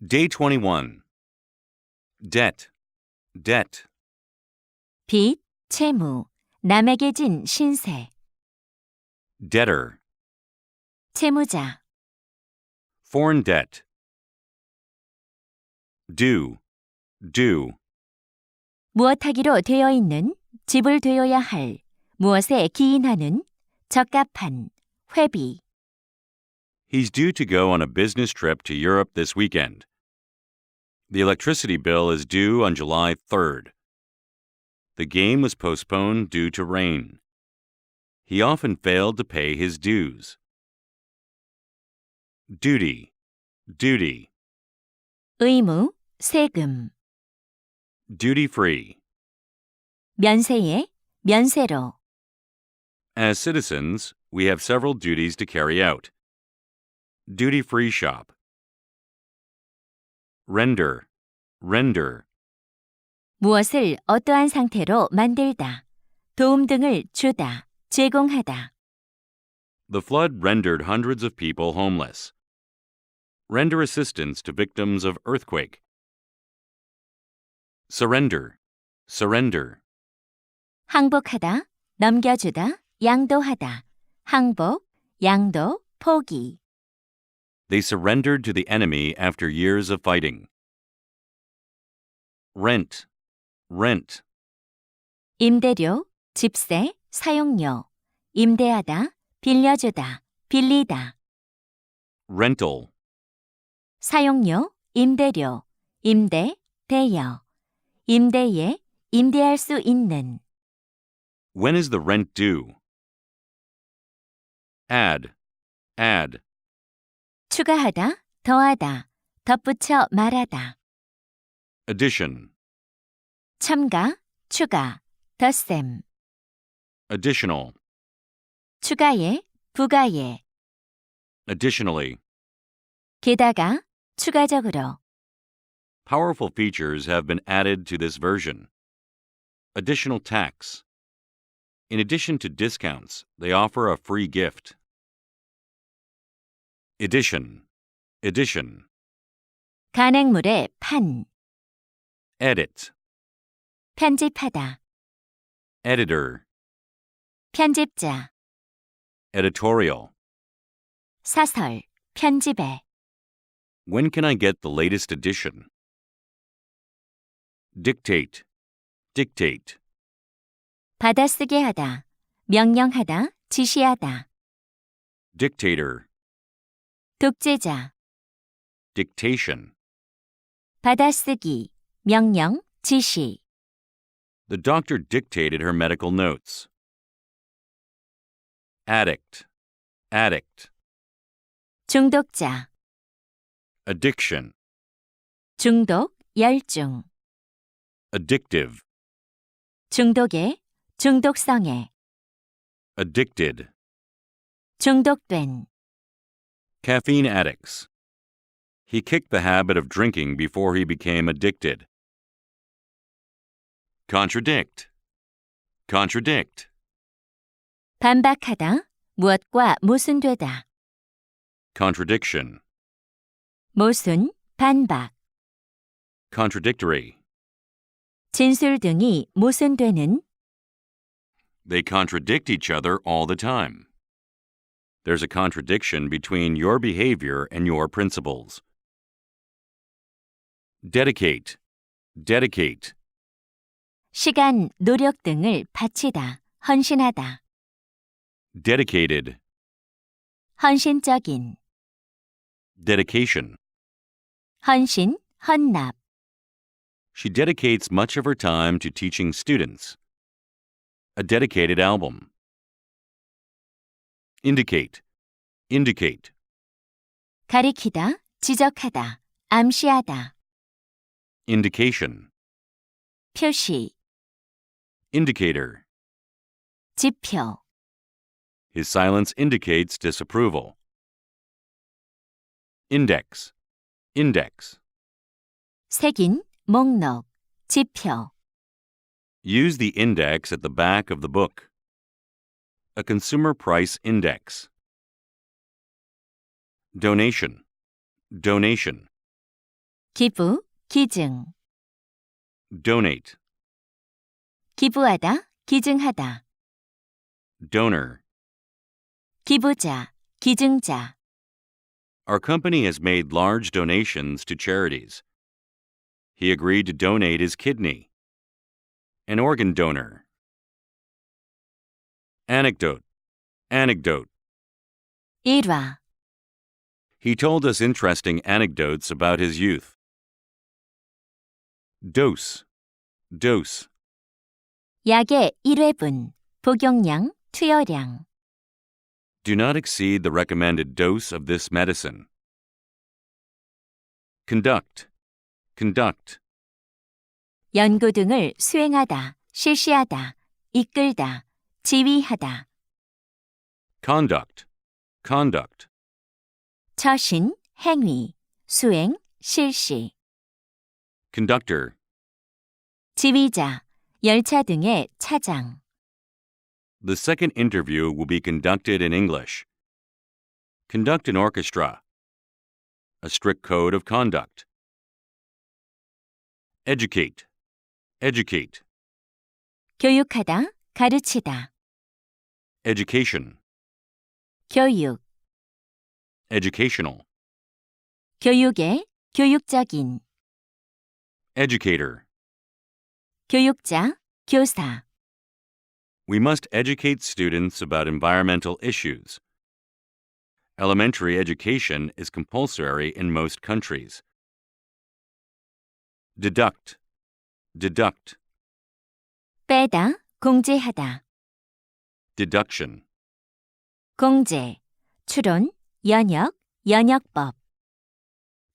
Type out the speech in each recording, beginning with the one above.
Day 21. Debt. Debt. 빚, 채무, 남에게 진 신세, Debtor. 채무자, Foreign debt. Due. Due. 무엇하기로 되어 있는, 지불되어야 할, 무엇에 기인하는, 적합한, 회비, He's due to go on a business trip to Europe this weekend. The electricity bill is due on July 3rd. The game was postponed due to rain. He often failed to pay his dues. Duty. Duty. 의무, 세금, Duty free. 면세에, 면세로, As citizens, we have several duties to carry out. Duty free shop. Render. Render. 무엇을 어떠한 상태로 만들다, 도움 등을 주다, 제공하다, The flood rendered hundreds of people homeless. Render assistance to victims of earthquake. Surrender. Surrender. 항복하다, 넘겨주다, 양도하다, 항복, 양도, 포기, They surrendered to the enemy after years of fighting. Rent. Rent. 임대료, 집세, 사용료, 임대하다, 빌려주다, 빌리다, Rental. 사용료, 임대료, 임대, 대여, 임대에, 임대할 수 있는, When is the rent due? Add. Add. 추가하다, 더하다, 덧붙여 말하다, Addition. 첨가, 추가, 덧셈, Additional. 추가에, 부가에, Additionally. 게다가, 추가적으로, Powerful features have been added to this version. Additional tax. In addition to discounts, they offer a free gift. Edition. Edition. 간행물의 판, Edit. 편집하다, Editor. 편집자, Editorial. 사설, 편집에, When can I get the latest edition? Dictate. Dictate. 받아쓰게 하다, 명령하다, 지시하다, Dictator. 독재자, Dictation. 받아쓰기, 명령, 지시, The doctor dictated her medical notes. Addict. Addict. 중독자, Addiction. 중독, 열중, Addictive. 중독에, 중독성에, Addicted. 중독된, Caffeine addicts. He kicked the habit of drinking before he became addicted. Contradict. Contradict. 반박하다, 무엇과 모순되다, Contradiction. 모순, 반박, Contradictory. 진술 등이 모순되는, They contradict each other all the time. There's a contradiction between your behavior and your principles. Dedicate. Dedicate. 시간, 노력 등을 바치다, 헌신하다, Dedicated. 헌신적인, Dedication. 헌신, 헌납, She dedicates much of her time to teaching students. A dedicated album. Indicate. Indicate. 가리키다, 지적하다, 암시하다, Indication. 표시, Indicator. 지표, His silence indicates disapproval. Index. Index. 색인, 목록, 지표, Use the index at the back of the book. A consumer price index. Donation. Donation. 기부, 기증. donate, 기부하다, 기증하다. donor. 기부자, 기증자. Our company has made large donations to charities. He agreed to donate his kidney. An organ donor. Anecdote. Anecdote. 일화. He told us interesting anecdotes about his youth. Dose. Dose. 약의 1회분. 복용량, 투여량. Do not exceed the recommended dose of this medicine. Conduct. Conduct. 연구 등을 수행하다, 실시하다, 이끌다, 지휘하다. Conduct. Conduct. 처신, 행위, 수행, 실시. Conductor. 지휘자, 열차 등의 차장. The second interview will be conducted in English. Conduct an orchestra. A strict code of conduct. Educate. Educate. 교육하다, 가르치다. Education. 교육, Educational. 교육의, 교육적인. Educator. 교육자, 교사. We must educate students about environmental issues. Elementary education is compulsory in most countries. Deduct. Deduct. 빼다, 공제하다. Deduction. 공제, 추론, 연역, 연역법.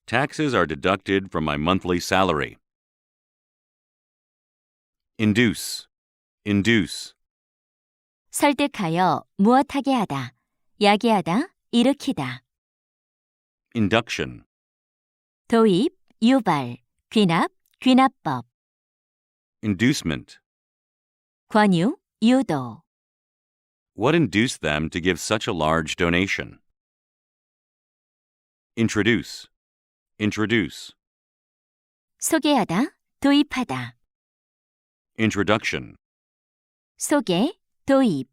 Taxes are deducted from my monthly salary. Induce. Induce. 설득하여 무엇하게 하다. 야기하다, 일으키다. Induction. 도입, 유발, 귀납, 귀납법. Inducement. 권유, 유도. What induced them to give such a large donation? Introduce. Introduce. 소개하다, 도입하다. Introduction. 소개, 도입.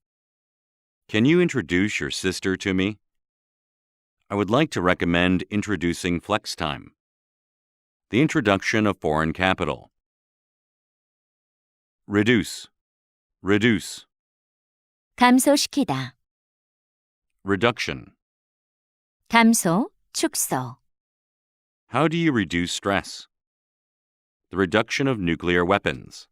Can you introduce your sister to me? I would like to recommend introducing FlexTime. The introduction of foreign capital. Reduce. Reduce. 감소시키다. Reduction. 감소, 축소. How do you reduce stress? The reduction of nuclear weapons.